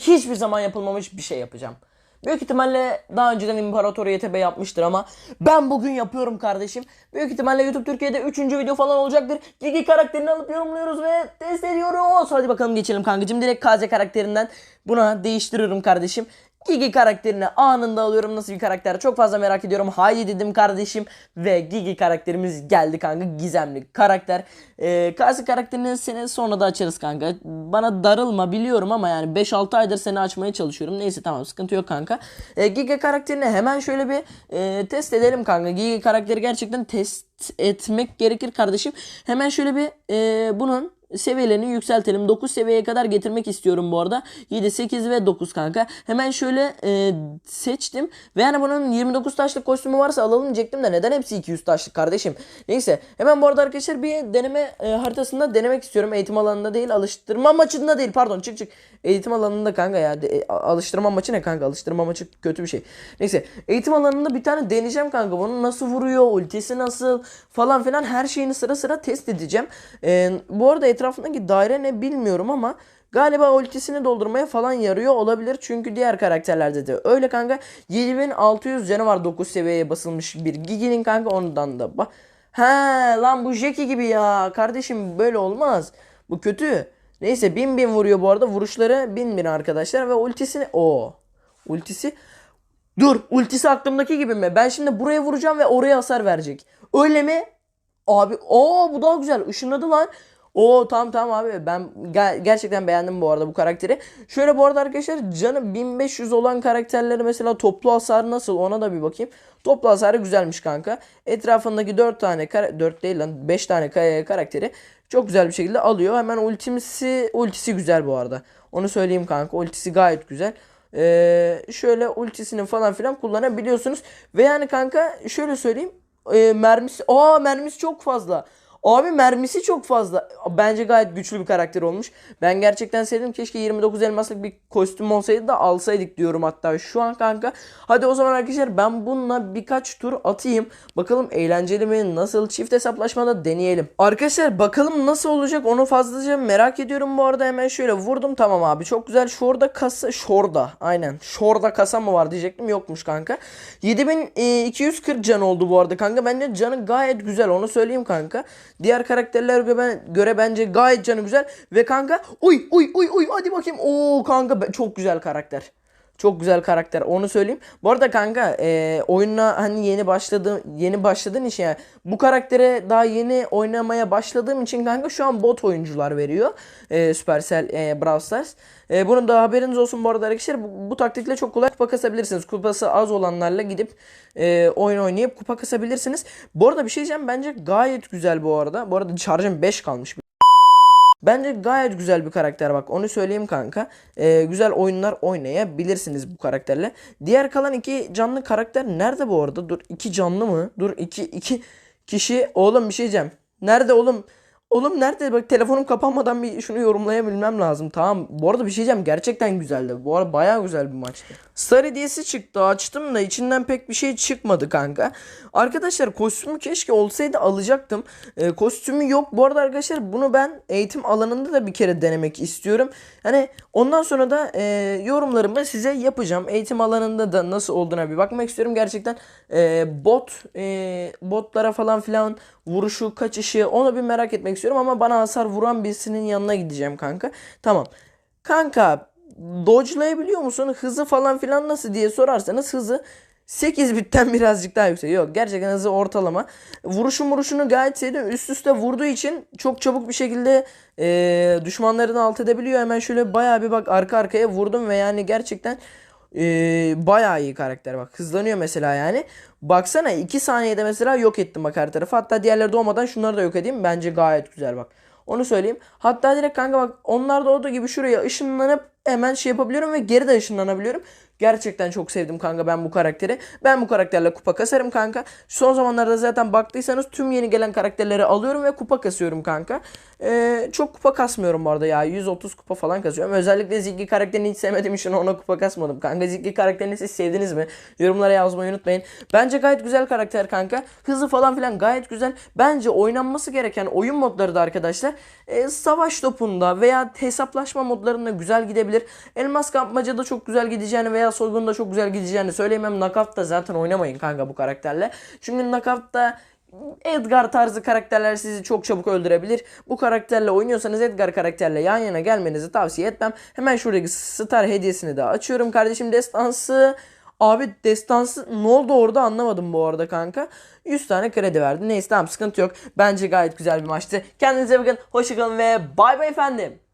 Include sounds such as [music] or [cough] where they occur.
hiçbir zaman yapılmamış bir şey yapacağım. Büyük ihtimalle daha önceden İmparator YTB yapmıştır ama ben bugün yapıyorum kardeşim. Büyük ihtimalle YouTube Türkiye'de 3. video falan olacaktır. Gigi karakterini alıp yorumluyoruz ve test ediyoruz. Hadi bakalım geçelim kankacım. Direkt KZ karakterinden buna değiştiriyorum kardeşim. Gigi karakterini anında alıyorum. Nasıl bir karakter çok fazla merak ediyorum. Haydi dedim kardeşim. Ve Gigi karakterimiz geldi kanka. Gizemli karakter. Ee, Kasi karakterini seni sonra da açarız kanka. Bana darılma biliyorum ama yani 5-6 aydır seni açmaya çalışıyorum. Neyse tamam sıkıntı yok kanka. Ee, Gigi karakterini hemen şöyle bir e, test edelim kanka. Gigi karakteri gerçekten test etmek gerekir kardeşim. Hemen şöyle bir e, bunun seviyelerini yükseltelim. 9 seviyeye kadar getirmek istiyorum bu arada. 7, 8 ve 9 kanka. Hemen şöyle e, seçtim. Ve yani bunun 29 taşlık kostümü varsa alalım diyecektim de neden hepsi 200 taşlık kardeşim? Neyse. Hemen bu arada arkadaşlar bir deneme e, haritasında denemek istiyorum. Eğitim alanında değil alıştırma maçında değil pardon çık çık. Eğitim alanında kanka ya. De, e, alıştırma maçı ne kanka? Alıştırma maçı kötü bir şey. Neyse. Eğitim alanında bir tane deneyeceğim kanka. Bunu nasıl vuruyor? Ultisi nasıl? Falan filan her şeyini sıra sıra test edeceğim. E, bu arada etrafındaki daire ne bilmiyorum ama Galiba ultisini doldurmaya falan yarıyor olabilir. Çünkü diğer karakterlerde de öyle kanka. 7600 canı var 9 seviyeye basılmış bir Gigi'nin kanka ondan da. Bak. He lan bu Jackie gibi ya. Kardeşim böyle olmaz. Bu kötü. Neyse bin bin vuruyor bu arada. Vuruşları bin bin arkadaşlar. Ve ultisini... o Ultisi... Dur ultisi aklımdaki gibi mi? Ben şimdi buraya vuracağım ve oraya hasar verecek. Öyle mi? Abi o bu daha güzel. Işınladı lan. O tamam tamam abi ben ger- gerçekten beğendim bu arada bu karakteri. Şöyle bu arada arkadaşlar canı 1500 olan karakterleri mesela toplu hasarı nasıl ona da bir bakayım. Toplu hasarı güzelmiş kanka. Etrafındaki 4 tane 4 değil lan 5 tane ka- karakteri çok güzel bir şekilde alıyor. Hemen ultisi ultisi güzel bu arada. Onu söyleyeyim kanka. Ultisi gayet güzel. Ee, şöyle ultisini falan filan kullanabiliyorsunuz. Ve yani kanka şöyle söyleyeyim. Ee, mermisi aa mermisi çok fazla. Abi mermisi çok fazla. Bence gayet güçlü bir karakter olmuş. Ben gerçekten sevdim. Keşke 29 elmaslık bir kostüm olsaydı da alsaydık diyorum hatta şu an kanka. Hadi o zaman arkadaşlar ben bununla birkaç tur atayım. Bakalım eğlenceli mi? Nasıl? Çift hesaplaşmada deneyelim. Arkadaşlar bakalım nasıl olacak onu fazlaca merak ediyorum bu arada. Hemen şöyle vurdum. Tamam abi çok güzel. Şurada kasa. Şurada. Aynen. Şurada kasa mı var diyecektim. Yokmuş kanka. 7240 can oldu bu arada kanka. Bence canı gayet güzel. Onu söyleyeyim kanka. Diğer karakterlere göre, göre bence gayet canı güzel. Ve kanka uy uy uy uy hadi bakayım. Oo kanka çok güzel karakter. Çok güzel karakter onu söyleyeyim. Bu arada kanka e, oyuna hani yeni başladığım yeni başladığın için yani bu karaktere daha yeni oynamaya başladığım için kanka şu an bot oyuncular veriyor. E, Supercell e, Brawl Stars. E, bunun da haberiniz olsun bu arada arkadaşlar. Bu, bu taktikle çok kolay kupa kasabilirsiniz. Kupası az olanlarla gidip e, oyun oynayıp kupa kasabilirsiniz. Bu arada bir şey diyeceğim bence gayet güzel bu arada. Bu arada şarjım 5 kalmış. Bence gayet güzel bir karakter bak onu söyleyeyim kanka. Ee, güzel oyunlar oynayabilirsiniz bu karakterle. Diğer kalan iki canlı karakter nerede bu arada? Dur iki canlı mı? Dur iki, iki kişi. Oğlum bir şey diyeceğim. Nerede oğlum? Oğlum nerede? Bak telefonum kapanmadan bir şunu yorumlayabilmem lazım. Tamam. Bu arada bir şey diyeceğim. Gerçekten güzeldi. Bu arada bayağı güzel bir maçtı. Star hediyesi çıktı. Açtım da içinden pek bir şey çıkmadı kanka. Arkadaşlar kostümü keşke olsaydı alacaktım. Ee, kostümü yok. Bu arada arkadaşlar bunu ben eğitim alanında da bir kere denemek istiyorum. Hani ondan sonra da e, yorumlarımı size yapacağım. Eğitim alanında da nasıl olduğuna bir bakmak istiyorum. Gerçekten e, bot e, botlara falan filan vuruşu, kaçışı onu bir merak etmek istiyorum ama bana hasar vuran birisinin yanına gideceğim kanka. Tamam. Kanka dodge'layabiliyor musun? Hızı falan filan nasıl diye sorarsanız hızı 8 bitten [laughs] birazcık daha yüksek. Yok gerçekten hızı ortalama. Vuruşun vuruşunu gayet sevdim. Üst üste vurduğu için çok çabuk bir şekilde e, düşmanlarını alt edebiliyor. Hemen şöyle bayağı bir bak arka arkaya vurdum ve yani gerçekten e, bayağı iyi karakter bak. Hızlanıyor mesela yani. Baksana 2 saniyede mesela yok ettim bak her tarafı. Hatta diğerleri doğmadan şunları da yok edeyim. Bence gayet güzel bak. Onu söyleyeyim. Hatta direkt kanka bak onlar da olduğu gibi şuraya ışınlanıp hemen şey yapabiliyorum ve geri de ışınlanabiliyorum. Gerçekten çok sevdim kanka ben bu karakteri. Ben bu karakterle kupa kasarım kanka. Son zamanlarda zaten baktıysanız tüm yeni gelen karakterleri alıyorum ve kupa kasıyorum kanka. Ee, çok kupa kasmıyorum bu arada ya. 130 kupa falan kasıyorum. Özellikle Ziggy karakterini hiç sevmediğim için ona kupa kasmadım kanka. Ziggy karakterini siz sevdiniz mi? Yorumlara yazmayı unutmayın. Bence gayet güzel karakter kanka. Hızı falan filan gayet güzel. Bence oynanması gereken oyun modları da arkadaşlar e, savaş topunda veya hesaplaşma modlarında güzel gidebilir. Elmas kapmacada çok güzel gideceğini veya soygunda çok güzel gideceğini söyleyemem. Knockout'ta zaten oynamayın kanka bu karakterle. Çünkü Knockout'ta Edgar tarzı karakterler sizi çok çabuk öldürebilir. Bu karakterle oynuyorsanız Edgar karakterle yan yana gelmenizi tavsiye etmem. Hemen şuradaki star hediyesini de açıyorum kardeşim destansı. Abi destansı ne oldu orada anlamadım bu arada kanka. 100 tane kredi verdi. Neyse tamam sıkıntı yok. Bence gayet güzel bir maçtı. Kendinize bakın. Hoşçakalın ve bay bay efendim.